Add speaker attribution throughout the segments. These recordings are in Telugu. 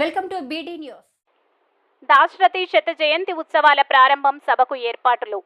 Speaker 1: Welcome to BD news
Speaker 2: Dasarathi శత జయంతి ఉత్సవాల ప్రారంభం సభకు ఏర్పాట్లు.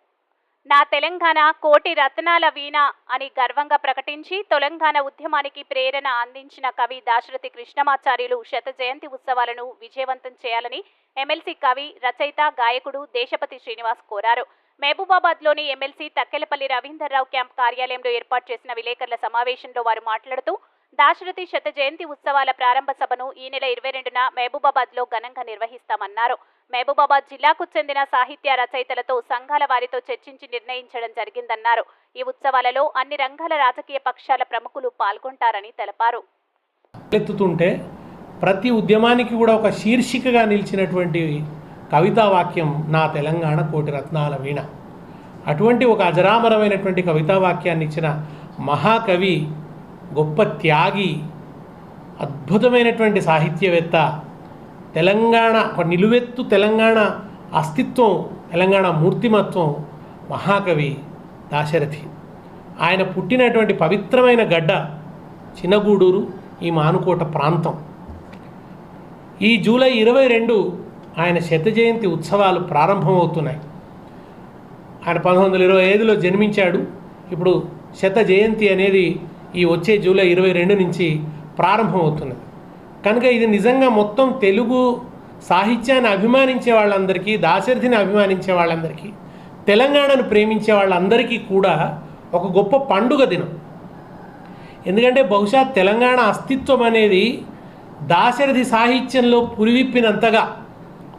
Speaker 2: నా తెలంగాణ కోటి రత్నాల వీణ అని గర్వంగా ప్రకటించి తెలంగాణ ఉద్యమానికి ప్రేరణ అందించిన కవి దాశరథి కృష్ణమాచార్యులు శత జయంతి ఉత్సవాలను విజయవంతం చేయాలని ఎమ్మెల్సీ కవి రచయిత గాయకుడు దేశపతి శ్రీనివాస్ కోరారు. మహబూబాబాద్లోని ఎమ్మెల్సీ తక్కెలపల్లి రవీందర్రావు క్యాంప్ కార్యాలయంలో ఏర్పాటు చేసిన విలేకరుల సమావేశంలో వారు మాట్లాడుతూ దాశరథి శత జయంతి ఉత్సవాల ప్రారంభ సభను ఈ నెల ఇరవై రెండున మహబూబాబాద్లో ఘనంగా నిర్వహిస్తామన్నారు. మహబూబాబాద్ జిల్లాకు చెందిన సాహిత్య రచయితలతో సంఘాల వారితో చర్చించి నిర్ణయించడం జరిగిందన్నారు. ఈ ఉత్సవాలలో అన్ని రంగాల రాజకీయ పక్షాల ప్రముఖులు పాల్గొంటారని తెలిపారు.
Speaker 3: ఎత్తుతుంటే ప్రతి ఉద్యమానికి కూడా ఒక శీర్షికగా నిలిచినటువంటి కవితా వాక్యం నా తెలంగాణ కోటి రత్నాల వీణ. అటువంటి ఒక అజరామరమైనటువంటి కవితా వాక్యాన్ని ఇచ్చిన మహాకవి గొప్ప త్యాగి అద్భుతమైనటువంటి సాహిత్యవేత్త తెలంగాణ ఒక నిలువెత్తు తెలంగాణ అస్తిత్వం తెలంగాణ మూర్తిమత్వం మహాకవి దాశరథి. ఆయన పుట్టినటువంటి పవిత్రమైన గడ్డ చిన్నగూడూరు ఈ మానుకోట ప్రాంతం. ఈ జూలై ఇరవై రెండు ఆయన శత జయంతి ఉత్సవాలు ప్రారంభమవుతున్నాయి. ఆయన పంతొమ్మిది వందల ఇరవై ఐదులో జన్మించాడు. ఇప్పుడు శత జయంతి అనేది ఈ వచ్చే జూలై ఇరవై రెండు నుంచి ప్రారంభమవుతున్నది కనుక ఇది నిజంగా మొత్తం తెలుగు సాహిత్యాన్ని అభిమానించే వాళ్ళందరికీ దాశరథిని అభిమానించే వాళ్ళందరికీ తెలంగాణను ప్రేమించే వాళ్ళందరికీ కూడా ఒక గొప్ప పండుగ దినం. ఎందుకంటే బహుశా తెలంగాణ అస్తిత్వం అనేది దాశరథి సాహిత్యంలో పురివిప్పినంతగా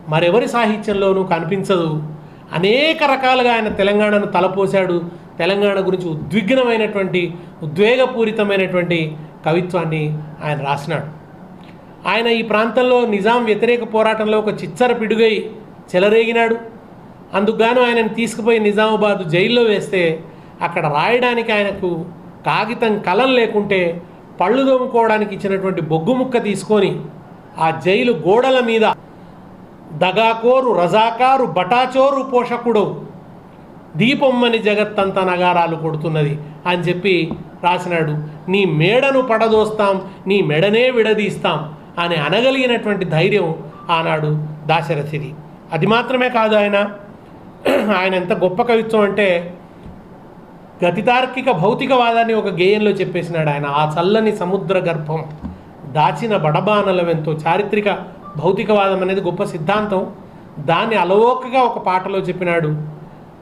Speaker 3: మరెవరి సాహిత్యంలోనూ కనిపించదు. అనేక రకాలుగా ఆయన తెలంగాణను తలపోశాడు. తెలంగాణ గురించి ఉద్విగ్నమైనటువంటి ఉద్వేగపూరితమైనటువంటి కవిత్వాన్ని ఆయన రాసినాడు. ఆయన ఈ ప్రాంతంలో నిజాం వ్యతిరేక పోరాటంలో ఒక చిచ్చర పిడుగై చెలరేగినాడు. అందుకుగాను ఆయనను తీసుకుపోయి నిజామాబాద్ జైల్లో వేస్తే అక్కడ రాయడానికి ఆయనకు కాగితం కలం లేకుంటే పళ్ళు దోముకోవడానికి ఇచ్చినటువంటి బొగ్గు ముక్క తీసుకొని ఆ జైలు గోడల మీద దగాకోరు రజాకారు బటాచోరు పోషకుడు దీపమ్మని జగత్తంత నగారాలు కొడుతున్నది అని చెప్పి రాసినాడు. నీ మేడను పడదోస్తాం నీ మెడనే విడదీస్తాం అని అనగలిగినటువంటి ధైర్యం ఆనాడు దాశరథిది. అది మాత్రమే కాదు ఆయన. ఆయన ఎంత గొప్ప కవిత్వం అంటే గతితార్కిక భౌతికవాదాన్ని ఒక గేయంలో చెప్పేసినాడు ఆయన. ఆ చల్లని సముద్ర గర్భం దాచిన బడబానలవెంతో చారిత్రక భౌతికవాదం అనేది గొప్ప సిద్ధాంతం. దాన్ని అలవోకగా ఒక పాటలో చెప్పినాడు.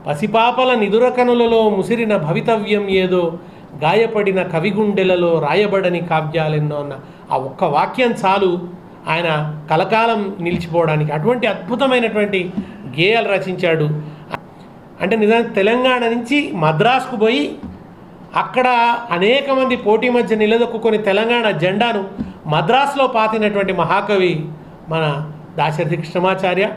Speaker 3: పసిపాపల నిదురకనులలో ముసిరిన భవితవ్యం ఏదో గాయపడిన కవిగుండెలలో రాయబడని కావ్యాలెన్నో అన్న ఆ ఒక్క వాక్యం చాలు. ఆయన కలకాలం నిలిచిపోవడానికి అటువంటి అద్భుతమైనటువంటి గేయాలు రచించాడు. అంటే నిజానికి తెలంగాణ నుంచి మద్రాసుకు పోయి అక్కడ అనేక మంది పోటీ మధ్య నిలదొక్కుని తెలంగాణ జెండాను మద్రాసులో పాతినటువంటి మహాకవి మన దాశరథి కృష్ణమాచార్య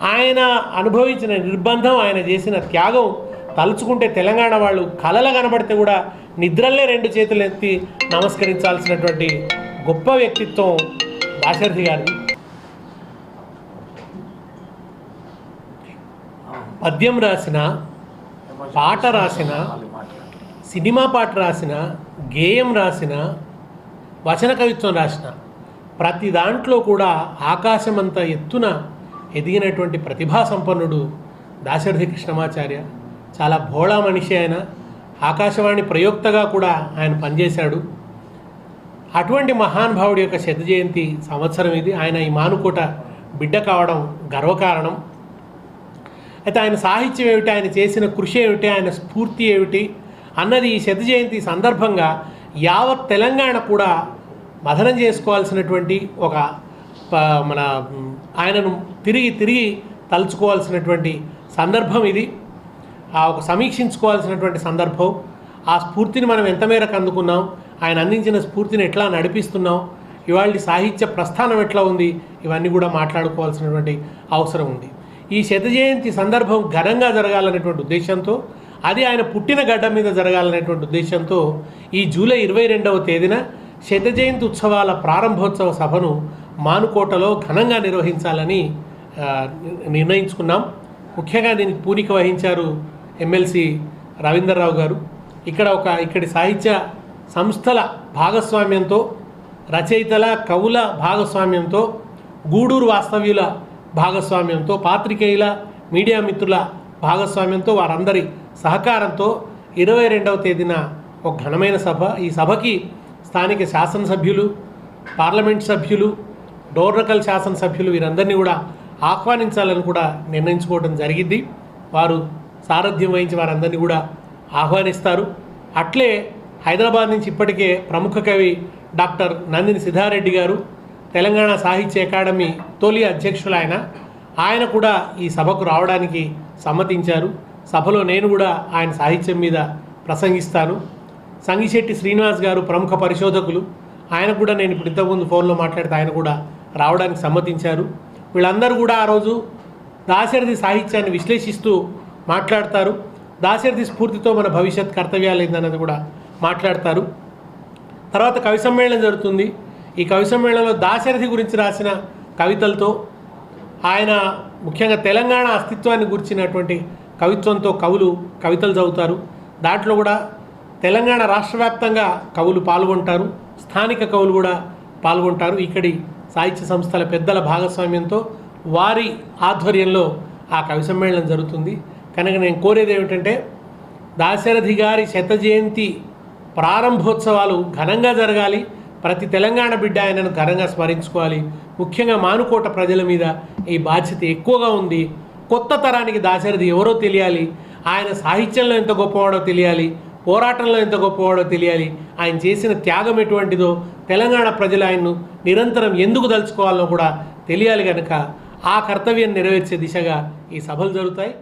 Speaker 3: ఆయన అనుభవించిన నిర్బంధం ఆయన చేసిన త్యాగం తలుచుకుంటే తెలంగాణ వాళ్ళు కలలు కనబడితే కూడా నిద్రలే రెండు చేతులు ఎత్తి నమస్కరించాల్సినటువంటి గొప్ప వ్యక్తిత్వం దాశరథి గారిది. పద్యం రాసిన పాట రాసిన సినిమా పాట రాసిన గేయం రాసిన వచన కవిత్వం రాసిన ప్రతి దాంట్లో కూడా ఆకాశమంత ఎత్తున ఎదిగినటువంటి ప్రతిభా సంపన్నుడు దాశరథి కృష్ణమాచార్య. చాలా భోళా మనిషి ఆయన. ఆకాశవాణి ప్రయోక్తగా కూడా ఆయన పనిచేశాడు. అటువంటి మహానుభావుడి యొక్క శత జయంతి సంవత్సరం ఇది. ఆయన ఈ మానుకోట బిడ్డ కావడం గర్వకారణం. అయితే ఆయన సాహిత్యం ఏమిటి? ఆయన చేసిన కృషి ఏమిటి? ఆయన స్ఫూర్తి ఏమిటి? అన్నది ఈ శత జయంతి సందర్భంగా యావత్ తెలంగాణ కూడా మథనం చేసుకోవాల్సినటువంటి ఒక మన ఆయనను తిరిగి తిరిగి తలుచుకోవాల్సినటువంటి సందర్భం ఇది. ఆ ఒక సమీక్షించుకోవాల్సినటువంటి సందర్భం. ఆ స్ఫూర్తిని మనం ఎంత మేరకు అందుకున్నాం? ఆయన అందించిన స్ఫూర్తిని ఎట్లా నడిపిస్తున్నాం? ఇవాళ సాహిత్య ప్రస్థానం ఎట్లా ఉంది? ఇవన్నీ కూడా మాట్లాడుకోవాల్సినటువంటి అవసరం ఉంది. ఈ శత జయంతి సందర్భం ఘనంగా జరగాలనేటువంటి ఉద్దేశంతో అది ఆయన పుట్టిన గడ్డ మీద జరగాలనేటువంటి ఉద్దేశంతో ఈ జూలై ఇరవై రెండవ తేదీన శత జయంతి ఉత్సవాల ప్రారంభోత్సవ సభను మానుకోటలో ఘనంగా నిర్వహించాలని నిర్ణయించుకున్నాం. ముఖ్యంగా దీనికి పూనిక వహించారు ఎమ్మెల్సీ రవీందర్రావు గారు. ఇక్కడ ఒక ఇక్కడి సాహిత్య సంస్థల భాగస్వామ్యంతో రచయితల కవుల భాగస్వామ్యంతో గూడూరు వాస్తవ్యుల భాగస్వామ్యంతో పాత్రికేయుల మీడియా మిత్రుల భాగస్వామ్యంతో వారందరి సహకారంతో ఇరవై రెండవ తేదీన ఒక ఘనమైన సభ. ఈ సభకి స్థానిక శాసనసభ్యులు పార్లమెంట్ సభ్యులు డోర్నకల్ శాసనసభ్యులు వీరందరినీ కూడా ఆహ్వానించాలని కూడా నిర్ణయించుకోవడం జరిగింది. వారు సారథ్యం వహించి వారందరినీ కూడా ఆహ్వానిస్తారు. అట్లే హైదరాబాద్ నుంచి ఇప్పటికే ప్రముఖ కవి డాక్టర్ నందిని సిద్ధారెడ్డి గారు తెలంగాణ సాహిత్య అకాడమీ తొలి అధ్యక్షులు ఆయన ఆయన కూడా ఈ సభకు రావడానికి సమ్మతించారు. సభలో నేను కూడా ఆయన సాహిత్యం మీద ప్రసంగిస్తాను. సంగిశెట్టి శ్రీనివాస్ గారు ప్రముఖ పరిశోధకులు. ఆయన కూడా నేను ఇప్పుడు ఇంతకుముందు ఫోన్లో మాట్లాడితే ఆయన కూడా రావడానికి సమ్మతించారు. వీళ్ళందరూ కూడా ఆ రోజు దాశరథి సాహిత్యాన్ని విశ్లేషిస్తూ మాట్లాడతారు. దాశరథి స్ఫూర్తితో మన భవిష్యత్ కర్తవ్యాలు ఏందన్నది కూడా మాట్లాడతారు. తర్వాత కవి సమ్మేళనం జరుగుతుంది. ఈ కవి సమ్మేళనంలో దాశరథి గురించి రాసిన కవితలతో ఆయన ముఖ్యంగా తెలంగాణ అస్తిత్వాన్ని గురించినటువంటి కవిత్వంతో కవులు కవితలు చదువుతారు. దాంట్లో కూడా తెలంగాణ రాష్ట్ర వ్యాప్తంగా కవులు పాల్గొంటారు. స్థానిక కవులు కూడా పాల్గొంటారు. ఇక్కడి సాహిత్య సంస్థల పెద్దల భాగస్వామ్యంతో వారి ఆధ్వర్యంలో ఆ కవి సమ్మేళనం జరుగుతుంది. కనుక నేను కోరేది ఏమిటంటే దాశరథి గారి శత జయంతి ప్రారంభోత్సవాలు ఘనంగా జరగాలి. ప్రతి తెలంగాణ బిడ్డ ఆయనను ఘనంగా స్మరించుకోవాలి. ముఖ్యంగా మానుకోట ప్రజల మీద ఈ బాధ్యత ఎక్కువగా ఉంది. కొత్త తరానికి దాశరథి ఎవరో తెలియాలి. ఆయన సాహిత్యంలో ఎంత గొప్పవాడో తెలియాలి. పోరాటంలో ఎంత గొప్పవాడో తెలియాలి. ఆయన చేసిన త్యాగం ఎటువంటిదో తెలంగాణ ప్రజలు ఆయన్ను నిరంతరం ఎందుకు దలుచుకోవాలో కూడా తెలియాలి కనుక ఆ కర్తవ్యం నెరవేర్చే దిశగా ఈ సభలు జరుగుతాయి.